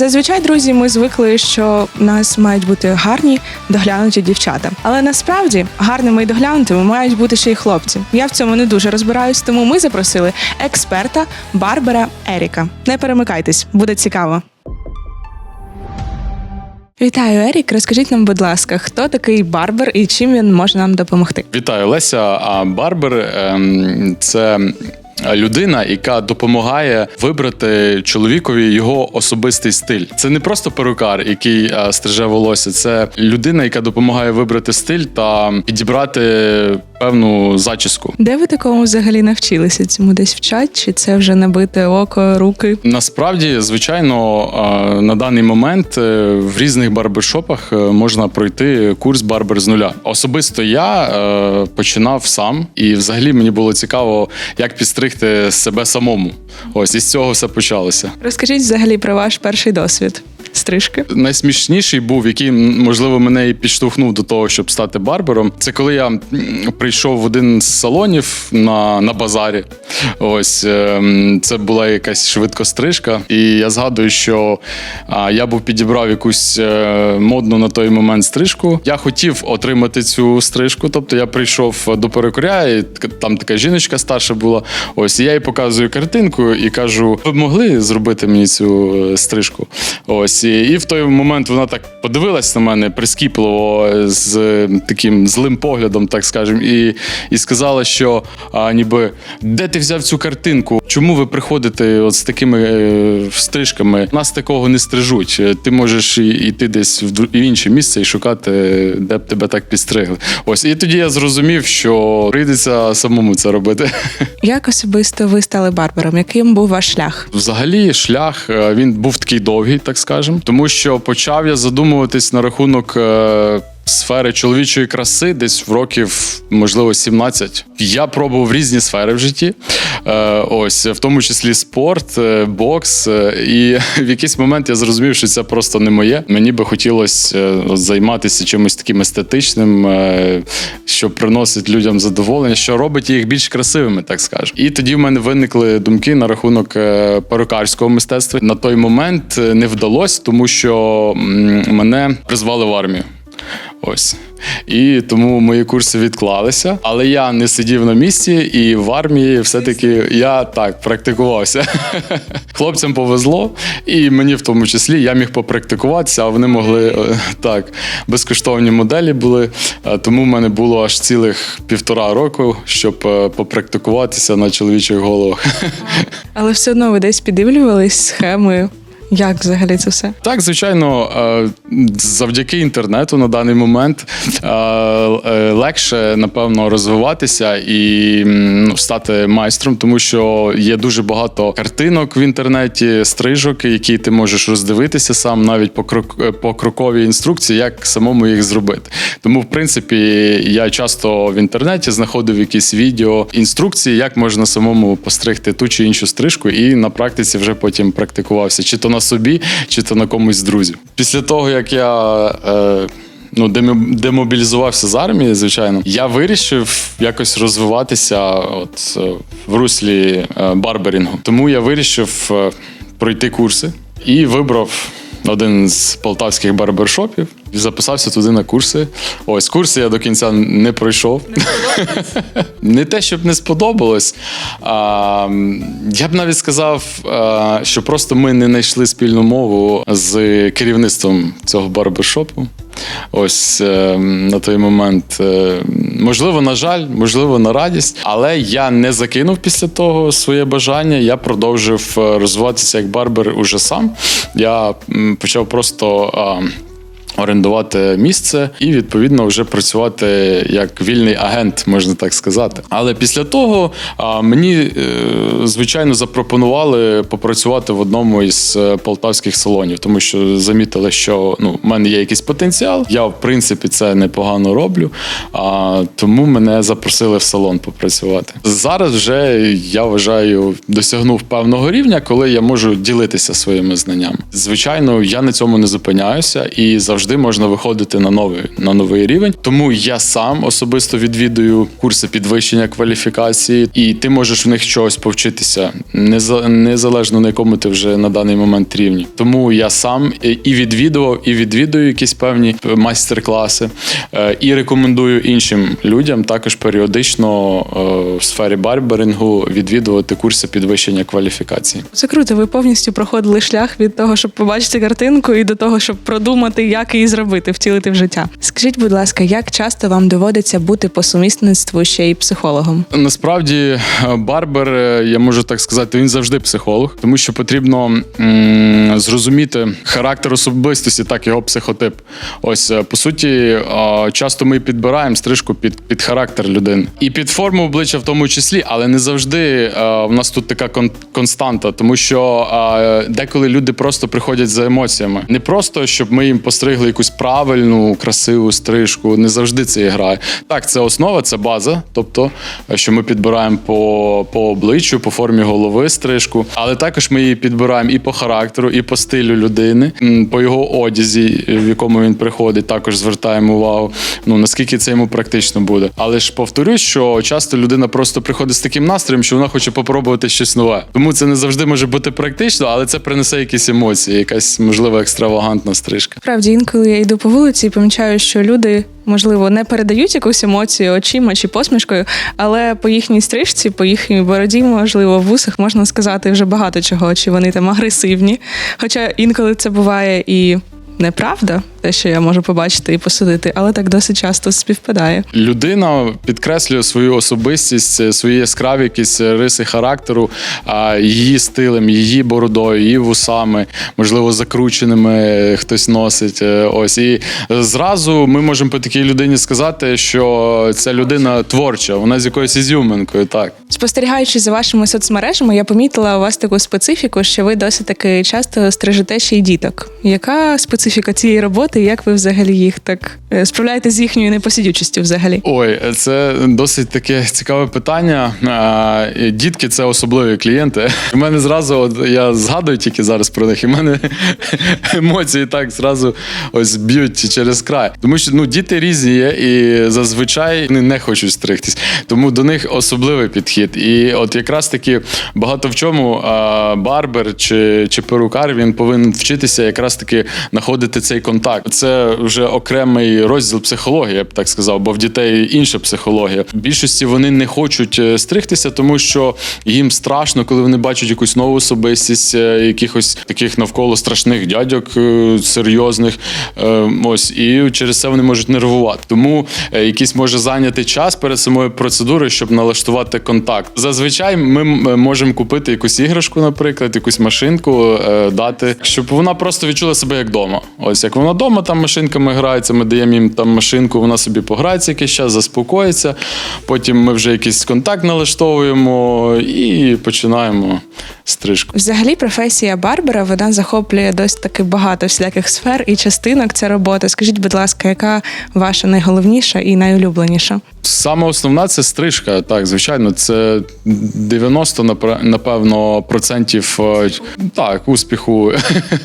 Зазвичай, друзі, ми звикли, що в нас мають бути гарні доглянуті дівчата. Але насправді гарними і доглянутими мають бути ще й хлопці. Я в цьому не дуже розбираюсь, тому ми запросили експерта Барбера Еріка. Не перемикайтесь, буде цікаво. Вітаю, Ерік. Розкажіть нам, будь ласка, хто такий Барбер і чим він може нам допомогти? Вітаю, Леся. А Барбер ем, це людина, яка допомагає вибрати чоловікові його особистий стиль. Це не просто перукар, який е, стриже волосся, це людина, яка допомагає вибрати стиль та підібрати певну зачіску. Де ви такому взагалі навчилися? Цьому десь вчать? Чи це вже набите око, руки? Насправді, звичайно, на даний момент е, в різних барбершопах е, можна пройти курс барбер з нуля. Особисто я е, починав сам, і взагалі мені було цікаво, як підстригти себе самому. Ось із цього все почалося. Розкажіть взагалі про ваш перший досвід стрижки. Найсмішніший був, який можливо мене і підштовхнув до того, щоб стати барбером. Це коли я прийшов в один з салонів на, на базарі. Ось ем, це була якась швидкострижка, і я згадую, що я був підібрав якусь е, модну на той момент стрижку. Я хотів отримати цю стрижку, тобто я прийшов до перукаря, і там така жіночка старша була. Ось і я їй показую картинку і кажу: ви б могли зробити мені цю е, стрижку? Ось і, і в той момент вона так подивилась на мене прискіпливо з е, таким злим поглядом, так скажемо, і, і сказала, що а, ніби де ти взяв цю картинку? Чому ви приходите от з такими е, стрижками? Нас такого не стрижуть. Ти можеш йти десь в в інше місце і шукати, де б тебе так підстригли. Ось і тоді я зрозумів, що прийдеться самому це робити. Як особисто ви стали барбером? Яким був ваш шлях? Взагалі, шлях е, він був такий довгий, так скажемо, тому що почав я задумуватись на рахунок. е, Сфери чоловічої краси десь в років, можливо, 17. Я пробував різні сфери в житті. Е, ось, в тому числі спорт, е, бокс. е, І в якийсь момент я зрозумів, що це просто не моє. Мені би хотілося займатися чимось таким естетичним, що приносить людям задоволення, що робить їх більш красивими, так скажемо. І тоді в мене виникли думки на рахунок перукарського мистецтва. На той момент не вдалося, тому що мене призвали в армію. Ось. І тому мої курси відклалися. Але я не сидів на місці, і в армії все-таки я так практикувався. Хлопцям повезло, і мені в тому числі я міг попрактикуватися, а вони могли е, так. Безкоштовні моделі були. Е, Тому в мене було аж цілих півтора року, щоб е, попрактикуватися на чоловічих головах. Але все одно ви десь піддивлювались схеми. Як взагалі це все? Так, звичайно, е, завдяки інтернету на даний момент е, е, легше, напевно, розвиватися і ну, стати майстром, тому що є дуже багато картинок в інтернеті, стрижок, які ти можеш роздивитися сам, навіть по крок по кроковій інструкції, як самому їх зробити. Тому, в принципі, я часто в інтернеті знаходив якісь відео, інструкції, як можна самому постригти ту чи іншу стрижку, і на практиці вже потім практикувався, чи то на собі, чи то на комусь з друзів. Після того, як я. Е, Ну, демобілізувався з армії, звичайно, я вирішив якось розвиватися от е, в руслі е, барберінгу. Тому я вирішив е, пройти курси і вибрав один з полтавських барбершопів і записався туди на курси. Ось курси я до кінця не пройшов. Не те, щоб не сподобалось. А, я б навіть сказав, а, що просто ми не знайшли спільну мову з керівництвом цього барбершопу. Ось е, на той момент. Е, можливо, на жаль, можливо, на радість, але я не закинув після того своє бажання. Я продовжив е, розвиватися як барбер уже сам. Я почав просто. Орендувати місце і відповідно вже працювати як вільний агент, можна так сказати. Але після того мені е, звичайно запропонували попрацювати в одному із е, полтавських салонів, тому що замітили, що ну в мене є якийсь потенціал. Я в принципі це непогано роблю. А тому мене запросили в салон попрацювати. Зараз вже я вважаю досягнув певного рівня, коли я можу ділитися своїми знаннями. Звичайно, я на цьому не зупиняюся і завжди завжди можна виходити на новий на новий рівень. Тому я сам особисто відвідую курси підвищення кваліфікації, і ти можеш в них чогось повчитися, неза- незалежно на якому ти вже на даний момент рівні. Тому я сам і і відвідував, і відвідую якісь певні майстер-класи, е, і рекомендую іншим людям також періодично е, в сфері барберингу відвідувати курси підвищення кваліфікації. Це круто. Ви повністю проходили шлях від того, щоб побачити картинку, і до того, щоб продумати, як її зробити, втілити в життя. Скажіть, будь ласка, як часто вам доводиться бути по сумісництву ще й психологом? Насправді, е, барбер, е, я можу так сказати, він завжди психолог, тому що потрібно м, зрозуміти характер особистості, так його психотип. Ось е, по суті, часто ми підбираємо стрижку під, під характер людини і під форму обличчя в тому числі, але не завжди в нас тут така кон- константа, тому що деколи люди просто приходять за емоціями. Не просто щоб ми їм постригли якусь правильну, красиву стрижку. Не завжди це грає. Так, це основа, це база, тобто, е, що ми підбираємо по, по обличчю, по формі голови стрижку, але також ми її підбираємо і по характеру, і по стилю людини, по його одязі, в якому він приходить. Також звертаємо увагу. Ну наскільки це йому практично буде. Але ж повторюсь, що часто людина просто приходить з таким настроєм, що вона хоче попробувати щось нове. Тому це не завжди може бути практично, але це принесе якісь емоції, якась можливо екстравагантна стрижка. Справді, інколи я йду по вулиці і помічаю, що люди, можливо, не передають якусь емоцію очима чи посмішкою, але по їхній стрижці, по їхній бороді, можливо, в вусах можна сказати вже багато чого, чи вони там агресивні. Хоча інколи це буває і неправда, те, що я можу побачити і посудити, але так досить часто співпадає. Людина підкреслює свою особистість, е, свої яскраві якісь риси характеру, її стилем, її бородою, її вусами, можливо, закрученими е, хтось носить. е, Ось і зразу ми можемо по такій людині сказати, що ця людина творча, вона з якоюсь ізюминкою. Так Спостерігаючи за вашими соцмережами, я помітила у вас таку специфіку, що ви досить таки часто стрижете ще й діток. Яка специфіка цієї роботи? І Як ви взагалі їх так е, справляєте з їхньою непосидючістю взагалі? Ой, це досить таке цікаве питання. Дітки це особливі клієнти. У мене зразу, от я згадую тільки зараз про них, і в мене емоції так зразу ось б'ють через край. Тому що ну діти різні є, і зазвичай вони не хочуть стригтись. Тому до них особливий підхід. І от якраз таки багато в чому барбер чи, чи перукар він повинен вчитися якраз таки знаходити цей контакт. Це вже окремий розділ психології, я б так сказав, бо в дітей інша психологія. В більшості вони не хочуть е, стригтися, тому що їм страшно, коли вони бачать якусь нову особистість, е, якихось таких навколо страшних дядьок е, серйозних. Е, Ось і через це вони можуть нервувати. Тому якийсь може зайняти час перед самою процедурою, щоб налаштувати контакт. Зазвичай ми можемо купити якусь іграшку, наприклад, якусь машинку, дати, щоб вона просто відчула себе як вдома. Ось як вона вдома там машинками грається, ми даємо їм там машинку, вона собі пограється якийсь час, заспокоїться. Потім ми вже якийсь контакт налаштовуємо і починаємо стрижку. Взагалі, професія барбера вона захоплює досить таки багато всіляких сфер і частинок ця робота. Скажіть, будь ласка, яка ваша найголовніша і найулюбленіша? Саме основна це стрижка. Так, звичайно, це 90, напра- напевно, процентів е, так, успіху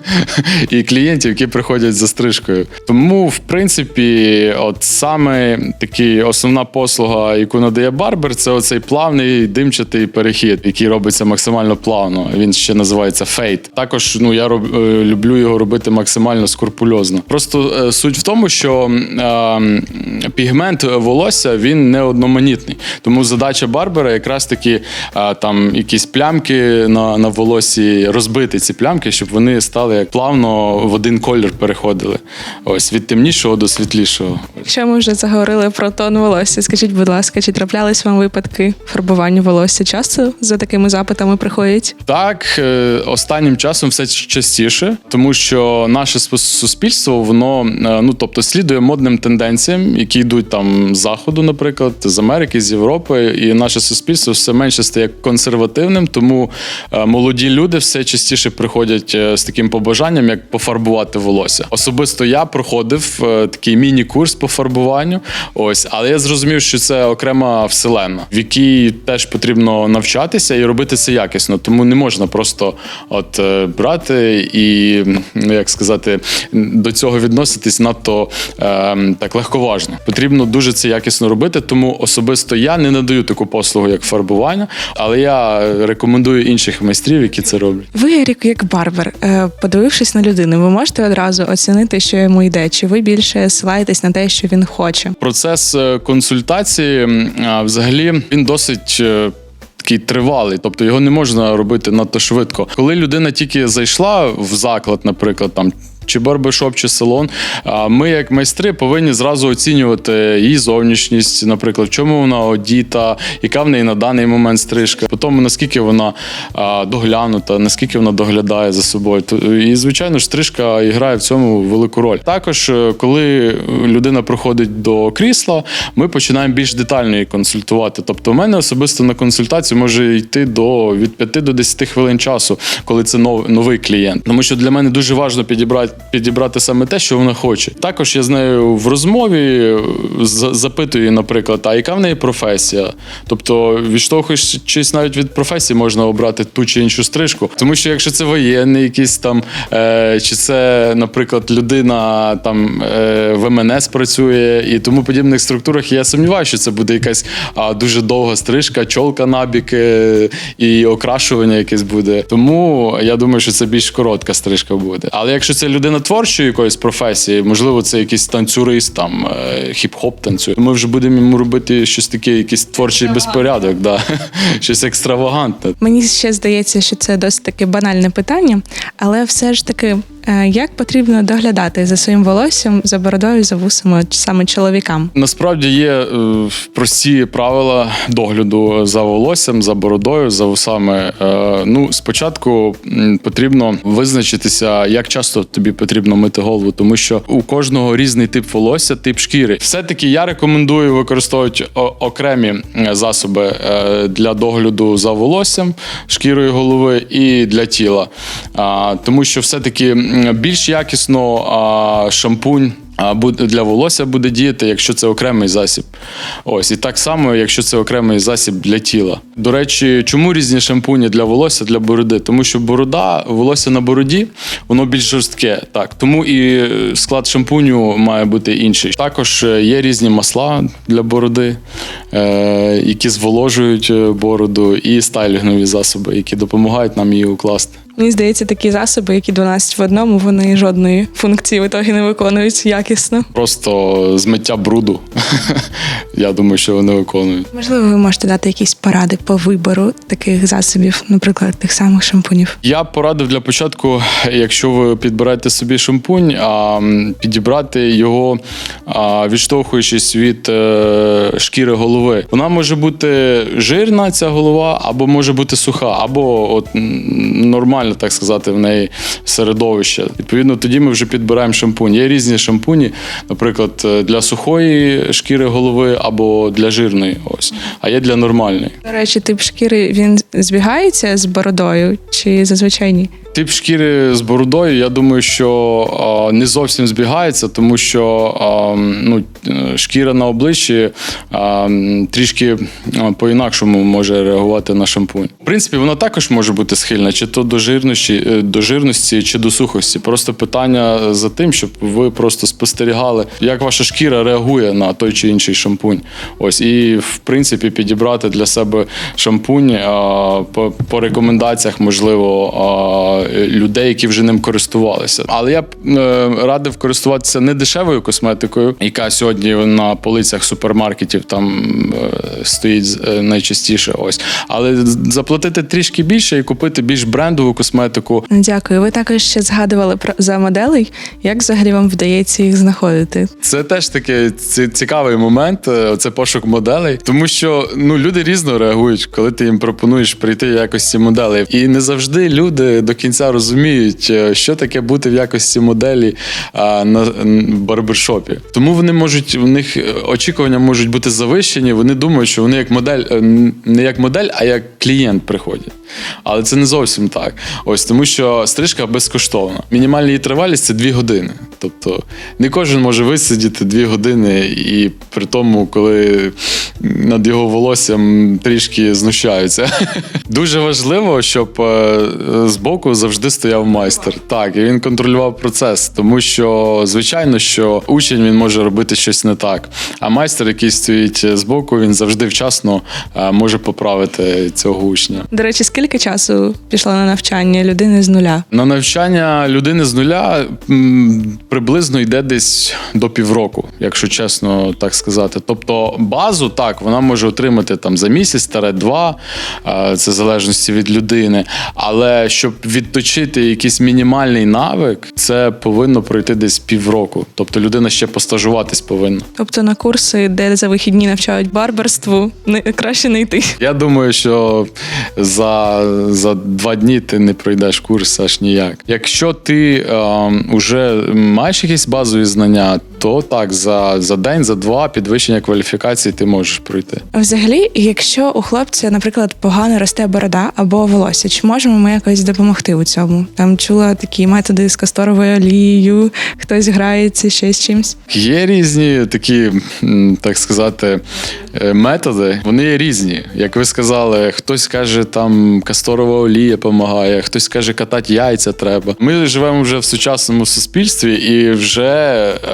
і клієнтів, які приходять за стрижкою. Тому, в принципі, от саме такий основна послуга, яку надає барбер, це оцей плавний димчатий перехід, який робиться максимально плавно. Він ще називається фейт. Також ну я роб, е, люблю його робити максимально скрупульозно. Просто е, суть в тому, що е, пігмент волосся він не одноманітний. Тому задача барбера якраз таки е, там якісь плямки на, на волосі розбити ці плямки, щоб вони стали як плавно в один колір переходили. Ось від темнішого до світлішого. Якщо ми вже заговорили про тон волосся, скажіть, будь ласка, чи траплялись вам випадки фарбування волосся? Часто за такими запитами приходять? Так, е, останнім часом все частіше, тому що наше суспільство, воно е, ну тобто слідує модним тенденціям, які йдуть там з заходу, наприклад, з Америки, з Європи, і наше суспільство все менше стає консервативним, тому е, молоді люди все частіше приходять е, з таким побажанням, як пофарбувати волосся. Особисто я проходив е, такий міні-курс по фарбуванню. Ось, але я зрозумів, що це окрема вселенна, в якій теж потрібно навчатися і робити це якісно. Тому не можна просто от брати і ну, як сказати, до цього відноситись надто е, так легковажно. Потрібно дуже це якісно робити. Тому особисто я не надаю таку послугу, як фарбування, але я рекомендую інших майстрів, які це роблять. Ви, Ерік, як барбер, е, подивившись на людину, ви можете одразу оцінити, що йому йде, чи ви більше силаєтесь на те, що він хоче? Процес е, консультації взагалі він досить. е, Такий тривалий, тобто його не можна робити надто швидко. Коли людина тільки зайшла в заклад, наприклад, там чи барбершоп, чи салон, а ми, як майстри, повинні зразу оцінювати її зовнішність, наприклад, в чому вона одіта, яка в неї на даний момент стрижка, по тому наскільки вона доглянута, наскільки вона доглядає за собою. І, звичайно ж, стрижка грає в цьому велику роль. Також, е, коли людина приходить до крісла, ми починаємо більш детально її консультувати. Тобто, у мене особисто на консультацію може йти до від 5 до 10 хвилин часу, коли це нов, новий клієнт. Тому що для мене дуже важливо підібрати, підібрати саме те, що вона хоче. Також я з нею в розмові е, запитую, наприклад, а яка в неї професія? Тобто, відштовхуючись навіть від професії, можна обрати ту чи іншу стрижку. Тому що якщо це воєнний, якийсь там, е, чи це, наприклад, людина там е, в МНС працює і тому подібних структурах, я сумніваюся, що це буде якась а, дуже довга стрижка, чолка набік е, і окрашування якесь буде. Тому я думаю, що це більш коротка стрижка буде. Але якщо це людина творчої якоїсь професії, можливо, це якийсь танцюрист, там е, хіп-хоп танцює, ми вже будемо йому робити щось таке, якийсь творчий безпорядок, да. щось екстравагантне. Мені ще здається, що це досить таки банальне питання, але все ж таки, е, як потрібно доглядати за своїм волоссям, за бородою, за вусами саме чоловікам? Насправді є е, прості правила догляду за волоссям, за бородою, за вусами. Ну, спочатку потрібно визначитися, як часто тобі потрібно мити голову, тому що у кожного різний тип волосся, тип шкіри. Все-таки я рекомендую використовувати окремі засоби е, для догляду за волоссям, шкірою голови і для тіла. Тому що все-таки більш якісно шампунь. А для волосся буде діяти, якщо це окремий засіб. Ось і так само, якщо це окремий засіб для тіла. До речі, чому різні шампуні для волосся, для бороди? Тому що борода, волосся на бороді, воно більш жорстке. Так, тому і е, склад шампуню має бути інший. Також е, є різні масла для бороди, е, які зволожують бороду, і стайлінгові засоби, які допомагають нам її укласти. Мені здається, такі засоби, які 12 в одному, вони жодної функції в ітогі не виконують якісно. Просто змиття бруду. Я думаю, що вони виконують. Можливо, ви можете дати якісь поради по вибору таких засобів, наприклад, тих самих шампунів. Я порадив для початку, якщо ви підбираєте собі шампунь, а, підібрати його, відштовхуючись від е, шкіри голови. Вона може бути жирна, ця голова, або може бути суха, або от м, нормально, так сказати, в неї середовище. Відповідно, тоді ми вже підбираємо шампунь. Є різні шампуні, наприклад, е, для сухої шкіри голови або для жирної. Ось, а є для нормальної. До речі, тип шкіри він збігається з бородою чи зазвичай ні? Тип шкіри з бородою, я думаю, що а, не зовсім збігається, тому що а, ну, шкіра на обличчі а, трішки по-інакшому може реагувати на шампунь. В принципі, вона також може бути схильна чи то до жирності, е, до жирності, чи до сухості. Просто питання за тим, щоб ви просто спостерігали, як ваша шкіра реагує на той чи інший шампунь. Ось і в принципі підібрати для себе шампунь а, по, по рекомендаціях, можливо, а, людей, які вже ним користувалися. Але я б е, радив користуватися не дешевою косметикою, яка сьогодні на полицях супермаркетів там е, стоїть е, найчастіше. Ось, але заплатити трішки більше і купити більш брендову косметику. Косметику. Дякую. Ви також ще згадували про за моделей. Як взагалі вам вдається їх знаходити? Це теж такий цікавий момент. е, Це пошук моделей, тому що ну люди різно реагують, коли ти їм пропонуєш прийти в якості моделей. І не завжди люди до кінця розуміють, е, що таке бути в якості моделі а, на барбершопі. Тому вони можуть у них е, очікування можуть бути завищені. Вони думають, що вони як модель не як модель, а як клієнт приходять. Але це не зовсім так. Ось тому, що стрижка безкоштовна. Мінімальна її тривалість це дві години. Тобто не кожен може висидіти дві години, і при тому, коли над його волоссям трішки знущаються. Дуже важливо, щоб е, збоку завжди стояв майстер. Так, і він контролював процес, тому що звичайно, що учень він може робити щось не так. А майстер, який стоїть збоку, він завжди вчасно е, може поправити цього учня. До речі, скільки часу пішло на навчання людини з нуля? На навчання людини з нуля м, приблизно йде десь до півроку, якщо чесно так сказати. Тобто базу так вона може отримати там за місяць, таре два, е, це в залежності від людини. Але щоб відточити якийсь мінімальний навик, це повинно пройти десь півроку. Тобто людина ще постажуватись повинна. Тобто на курси, де за вихідні навчають барбарству, краще не йти. Я думаю, що за, за два дні ти не пройдеш курс аж ніяк. Якщо ти вже маєш якісь базові знання, то так, за, за день, за два підвищення кваліфікації ти можеш пройти. А Взагалі, якщо у хлопця, наприклад, погано росте борода або волосся, чи можемо ми якось допомогти у цьому? Там чула такі методи з касторовою олією, хтось грається ще з чимсь. Є різні такі, так сказати, е, методи. Вони є різні. Як ви сказали, хтось каже, там касторова олія допомагає, хтось каже, катати яйця треба. Ми живемо вже в сучасному суспільстві, і вже,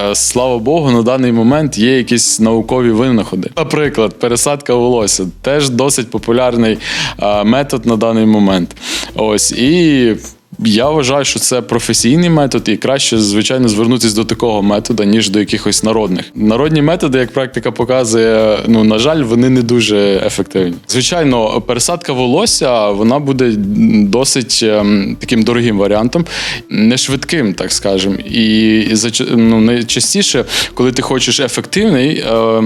е, слава Богу, на даний момент є якісь наукові винаходи. Наприклад, пересадка волосся теж досить популярний е, метод на даний момент. Ось і. Я вважаю, що це професійний метод, і краще, звичайно, звернутися до такого методу, ніж до якихось народних. Народні методи, як практика показує, ну на жаль, вони не дуже ефективні. Звичайно, пересадка волосся вона буде досить ем, таким дорогим варіантом, не швидким, так скажемо. І зач- ну, найчастіше, коли ти хочеш ефективний, е,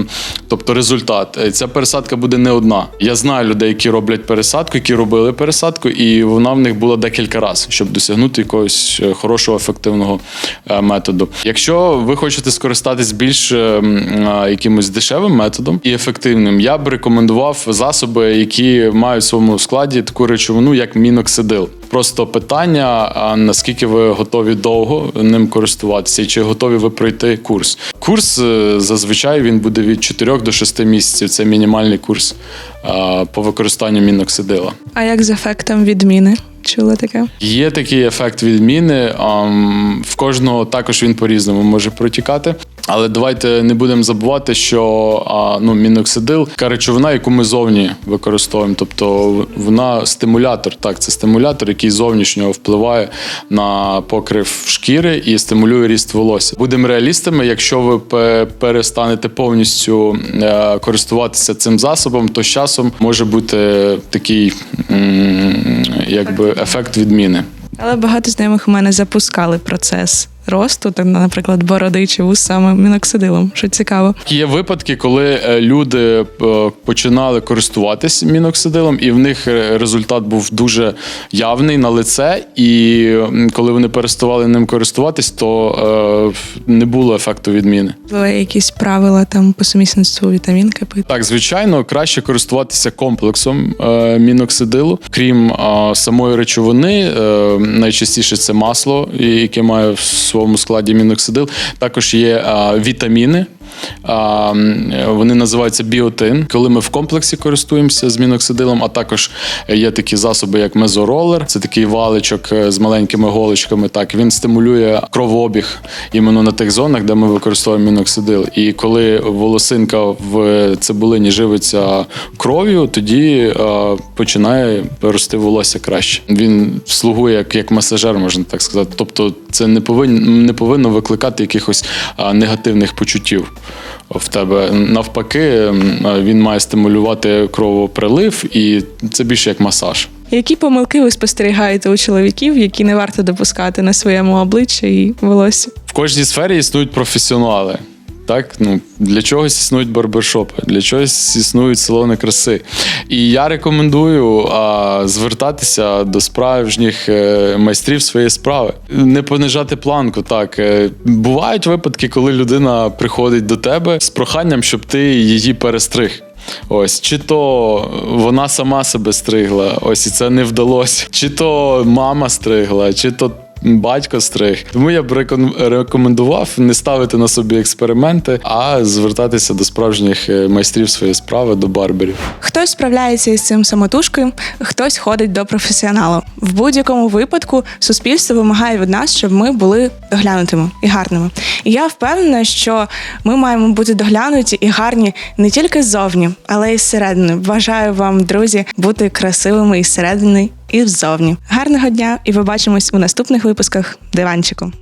тобто результат, е, ця пересадка буде не одна. Я знаю людей, які роблять пересадку, які робили пересадку, і вона в них була декілька разів, щоб досягнути якогось е, хорошого ефективного е, методу. Якщо ви хочете скористатись більш е, якимось дешевим методом і ефективним, я б рекомендував засоби, які мають в своєму складі таку речовину, як міноксидил. Просто питання: наскільки ви готові довго ним користуватися, чи готові ви пройти курс? Курс зазвичай він буде від 4 до 6 місяців. Це мінімальний курс по використанню міноксидила. А як з ефектом відміни? Чула таке? Є такий ефект відміни. В кожного також він по-різному може протікати. Але давайте не будемо забувати, що а, ну, міноксидил така речовина, яку ми зовні використовуємо. Тобто вона стимулятор. Так, це стимулятор, який зовнішньо впливає на покрив шкіри і стимулює ріст волосся. Будемо реалістами, якщо ви перестанете повністю е, користуватися цим засобом, то з часом може бути такий якби ефект відміни. Але багато знайомих у мене запускали процес росту, там, наприклад, бороди чи вус саме міноксидилом, що цікаво. Є випадки, коли е, люди е, починали користуватись міноксидилом, і в них е, результат був дуже явний на лице. І коли вони переставали ним користуватись, то не було ефекту відміни. Були якісь правила там по сумісництву вітамінки пити. Так, звичайно, краще користуватися комплексом міноксидилу, крім самої речовини. Найчастіше це масло, яке має в своєму складі міноксидил. Також є вітаміни. Вони називаються біотин. Коли ми в комплексі користуємося з міноксидилом, а також є такі засоби, як мезоролер, це такий валичок е, з маленькими голочками. Так він стимулює кровообіг іменно на тих зонах, де ми використовуємо міноксидил. І коли волосинка в цибулині живиться кров'ю, тоді е, починає рости волосся краще. Він слугує як, як масажер, можна так сказати. Тобто, це не повинно не повинно викликати якихось негативних почуттів в тебе. Навпаки, він має стимулювати кровоприлив, і це більше як масаж. Які помилки ви спостерігаєте у чоловіків, які не варто допускати на своєму обличчі і волосі? В кожній сфері існують професіонали. Так, ну для чогось існують барбершопи, для чогось існують салони краси. І я рекомендую а, звертатися до справжніх е, майстрів своєї справи, не понижати планку. Так Е, бувають випадки, коли людина приходить до тебе з проханням, щоб ти її перестриг. Ось, чи то вона сама себе стригла, ось і це не вдалося, чи то мама стригла, чи то батько стриг. Тому я б реком- рекомендував не ставити на собі експерименти, а звертатися до справжніх е, майстрів своєї справи, до барберів. Хтось справляється із цим самотужкою, хтось ходить до професіоналу. В будь-якому випадку суспільство вимагає від нас, щоб ми були доглянутими і гарними. І я впевнена, що ми маємо бути доглянуті і гарні не тільки ззовні, але й зсередини. Бажаю вам, друзі, бути красивими і зсередини, і ззовні. Гарного дня, і побачимось у наступних випусках диванчику.